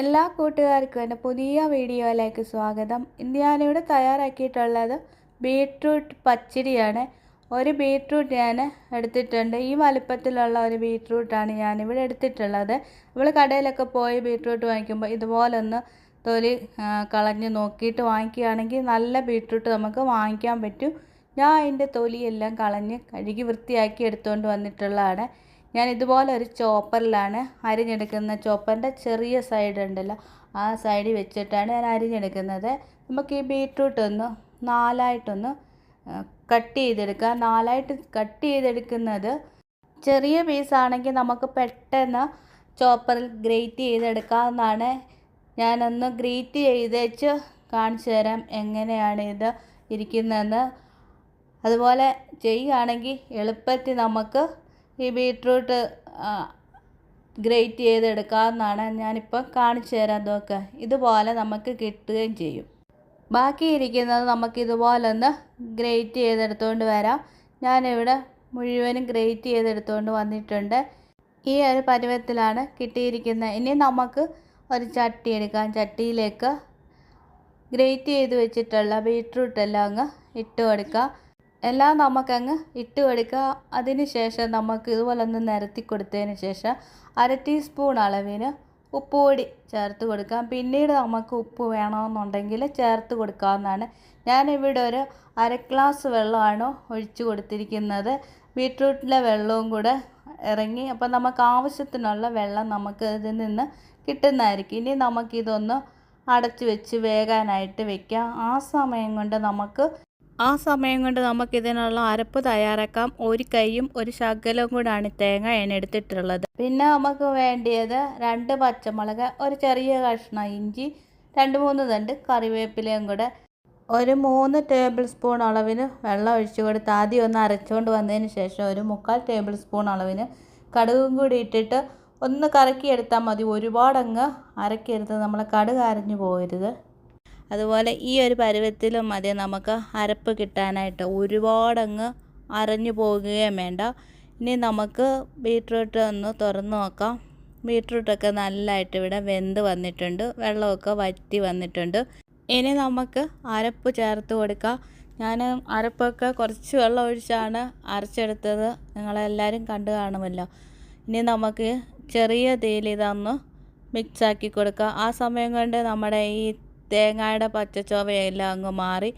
എല്ലാ കൂട്ടുകാർക്കും എന്റെ പുതിയ വീഡിയോയിലേക്ക് സ്വാഗതം. ഇന്ന് ഞാനിവിടെ തയ്യാറാക്കിയിട്ടുള്ളത് ബീട്രൂട്ട് പച്ചടിയാണ് ഒരു ബീട്രൂട്ട് ഞാൻ എടുത്തിട്ടുണ്ട്. ഈ വലിപ്പത്തിലുള്ള ഒരു ബീട്രൂട്ടാണ് ഞാനിവിടെ എടുത്തിട്ടുള്ളത്. നമ്മൾ കടയിലൊക്കെ പോയി ബീട്രൂട്ട് വാങ്ങിക്കുമ്പോൾ ഇതുപോലൊന്ന് തൊലി കളഞ്ഞ് നോക്കിയിട്ട് വാങ്ങിക്കുകയാണെങ്കിൽ നല്ല ബീട്രൂട്ട് നമുക്ക് വാങ്ങിക്കാൻ പറ്റും. ഞാൻ അതിന്റെ തൊലിയെല്ലാം കളഞ്ഞ് കഴുകി വൃത്തിയാക്കി എടുത്തുകൊണ്ട് വന്നിട്ടുള്ളതാണ്. ഞാൻ ഇതുപോലെ ഒരു ചോപ്പറിലാണ് അരിഞ്ഞെടുക്കുന്ന ചോപ്പറിന്റെ ചെറിയ സൈഡ് ഉണ്ടല്ലോ. ആ സൈഡിൽ വെച്ചിട്ടാണ് ഞാൻ അരിഞ്ഞെടുക്കുന്നത്. നമുക്ക് ഈ ബീട്രൂട്ട് ഒന്ന് നാലായിട്ടൊന്ന് കട്ട് ചെയ്തെടുക്കുക നാലായിട്ട് കട്ട് ചെയ്തെടുക്കുന്നത് ചെറിയ പീസാണെങ്കിൽ നമുക്ക് പെട്ടെന്ന് ചോപ്പറിൽ ഗ്രേറ്റ് ചെയ്തെടുക്കാവുന്നതാണ്. ഞാനൊന്ന് ഗ്രേറ്റ് ചെയ്തേച്ച് കാണിച്ചു തരാം എങ്ങനെയാണ് ഇത് ഇരിക്കുന്നതെന്ന്. അതുപോലെ ചെയ്യുകയാണെങ്കിൽ എളുപ്പത്തിൽ നമുക്ക് ഈ ബീട്രൂട്ട് ഗ്രേറ്റ് ചെയ്തെടുക്കാമെന്നാണ് ഞാനിപ്പോൾ കാണിച്ചു തരാം നോക്കുക ഇതുപോലെ നമുക്ക് കിട്ടുകയും ചെയ്യും. ബാക്കി ഇരിക്കുന്നത് നമുക്ക് ഇതുപോലെ ഒന്ന് ഗ്രേറ്റ് ചെയ്തെടുത്തുകൊണ്ട് വരാം. ഞാനിവിടെ മുഴുവനും ഗ്രേറ്റ് ചെയ്തെടുത്തുകൊണ്ട് വന്നിട്ടുണ്ട്. ഈ ഒരു പരുവത്തിലാണ് കിട്ടിയിരിക്കുന്നത്. ഇനി നമുക്ക് ഒരു ചട്ടി എടുക്കാം. ചട്ടിയിലേക്ക് ഗ്രേറ്റ് ചെയ്ത് വെച്ചിട്ടുള്ള ബീട്രൂട്ട് എല്ലാം അങ്ങ് ഇട്ട് കൊടുക്കാം എല്ലാം നമുക്കങ്ങ് ഇട്ട് കൊടുക്കുക അതിന് ശേഷം നമുക്ക് ഇതുപോലെ ഒന്ന് നിരത്തി കൊടുത്തതിന് ശേഷം അര ടീസ്പൂൺ അളവിന് ഉപ്പ് പൊടി ചേർത്ത് കൊടുക്കാം. പിന്നീട് നമുക്ക് ഉപ്പ് വേണമെന്നുണ്ടെങ്കിൽ ചേർത്ത് കൊടുക്കാവുന്നതാണ്. ഞാനിവിടെ ഒരു അര ഗ്ലാസ് വെള്ളമാണ് ഒഴിച്ചു കൊടുത്തിരിക്കുന്നത്. ബീട്രൂട്ടിലെ വെള്ളവും കൂടെ ഇറങ്ങി അപ്പോൾ നമുക്ക് ആവശ്യത്തിനുള്ള വെള്ളം നമുക്ക് ഇതിൽ നിന്ന് കിട്ടുന്നതായിരിക്കും. ഇനി നമുക്കിതൊന്ന് അടച്ചു വെച്ച് വേകാനായിട്ട് വെക്കാം. ആ സമയം കൊണ്ട് നമുക്ക് ആ സമയം കൊണ്ട് നമുക്കിതിനുള്ള അരപ്പ് തയ്യാറാക്കാം. ഒരു കൈയും ഒരു ശകലവും കൂടാണ് തേങ്ങ എണ്ണെടുത്തിട്ടുള്ളത് പിന്നെ നമുക്ക് വേണ്ടിയത് രണ്ട് പച്ചമുളക് ഒരു ചെറിയ കഷ്ണം ഇഞ്ചി രണ്ട് മൂന്ന് തണ്ട് കറിവേപ്പിലയും കൂടെ ഒരു മൂന്ന് ടേബിൾ സ്പൂൺ അളവിന് വെള്ളം ഒഴിച്ചു കൊടുത്ത് ആദ്യം ഒന്ന് അരച്ചുകൊണ്ട് വന്നതിന് ശേഷം ഒരു മുക്കാൽ ടേബിൾ സ്പൂൺ അളവിന് കടുകും കൂടി ഇട്ടിട്ട് ഒന്ന് കറക്കിയെടുത്താൽ മതി. ഒരുപാടങ്ങ് അരക്കരുത്. നമ്മൾ കടുക് അരഞ്ഞു പോകരുത്. അതുപോലെ ഈ ഒരു പരുവത്തിലും മതി നമുക്ക് അരപ്പ് കിട്ടാനായിട്ട് ഒരുപാടങ്ങ് അരഞ്ഞു പോകുകയും വേണ്ട. ഇനി നമുക്ക് ബീട്രൂട്ട് ഒന്ന് തുറന്ന് നോക്കാം. ബീട്രൂട്ടൊക്കെ നല്ലതായിട്ട് ഇവിടെ വെന്ത് വന്നിട്ടുണ്ട്. വെള്ളമൊക്കെ വറ്റി വന്നിട്ടുണ്ട്. ഇനി നമുക്ക് അരപ്പ് ചേർത്ത് കൊടുക്കാം. ഞാൻ അരപ്പൊക്കെ കുറച്ച് വെള്ളം ഒഴിച്ചാണ് അരച്ചെടുത്തത്. നിങ്ങളെല്ലാവരും കണ്ടു കാണുമല്ലോ. ഇനി നമുക്ക് ചെറിയ തീയിൽ മിക്സാക്കി കൊടുക്കുക ആ സമയം കൊണ്ട് നമ്മുടെ ഈ തേങ്ങയുടെ പച്ചച്ചോവയെല്ലാം അങ്ങ് മാറി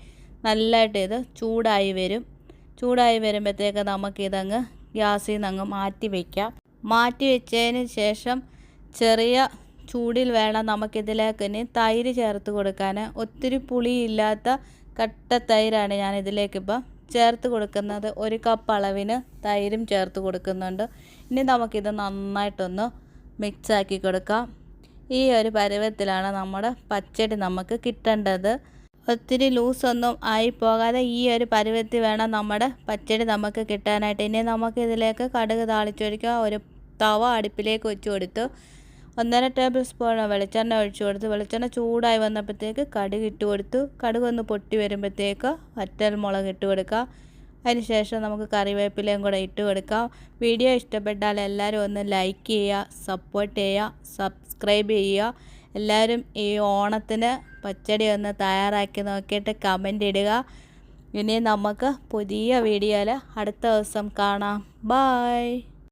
നല്ലതായിട്ട് ഇത് ചൂടായി വരും. ചൂടായി വരുമ്പോഴത്തേക്ക് നമുക്കിതങ്ങ് ഗ്യാസിൽ നിന്ന് അങ്ങ് മാറ്റി വയ്ക്കാം മാറ്റി വെച്ചതിന് ശേഷം ചെറിയ ചൂടിൽ വേണം നമുക്കിതിലേക്ക് ഇനി തൈര് ചേർത്ത് കൊടുക്കാൻ ഒത്തിരി പുളിയില്ലാത്ത കട്ട തൈരാണ് ഞാൻ ഇതിലേക്കിപ്പോൾ ചേർത്ത് കൊടുക്കുന്നത്. ഒരു കപ്പ് അളവിന് തൈരും ചേർത്ത് കൊടുക്കുന്നുണ്ട്. ഇനി നമുക്കിത് നന്നായിട്ടൊന്ന് മിക്സാക്കി കൊടുക്കാം. ഈ ഒരു പരുവത്തിലാണ് നമ്മുടെ പച്ചടി നമുക്ക് കിട്ടേണ്ടത്. ഒത്തിരി ലൂസൊന്നും ആയി പോകാതെ ഈ ഒരു പരുവത്തിൽ വേണം നമ്മുടെ പച്ചടി നമുക്ക് കിട്ടാനായിട്ട്. ഇനി നമുക്ക് ഇതിലേക്ക് കടുക് താളിച്ചൊഴിക്കുക ഒരു തവ അടുപ്പിലേക്ക് വെച്ച് കൊടുത്തു. ഒന്നര ടേബിൾ സ്പൂൺ വെളിച്ചെണ്ണ ഒഴിച്ചു കൊടുത്തു. വെളിച്ചെണ്ണ ചൂടായി വന്നപ്പോഴത്തേക്ക് കടുക് ഇട്ട് കൊടുത്തു. കടുക് ഒന്ന് പൊട്ടി വരുമ്പോഴത്തേക്ക് വറ്റൽ മുളക് ഇട്ട് കൊടുക്കുക. അതിനുശേഷം നമുക്ക് കറിവേപ്പിലയും കൂടെ ഇട്ട് കൊടുക്കാം. വീഡിയോ ഇഷ്ടപ്പെട്ടാൽ എല്ലാവരും ഒന്ന് ലൈക്ക് ചെയ്യുക സപ്പോർട്ട് ചെയ്യുക സബ്സ്ക്രൈബ് ചെയ്യുക. എല്ലാവരും ഈ ഓണത്തിന് പച്ചടി ഒന്ന് തയ്യാറാക്കി നോക്കിയിട്ട് കമന്റ് ഇടുക. ഇനി നമുക്ക് പുതിയ വീഡിയോയിൽ അടുത്ത ദിവസം കാണാം. ബായ്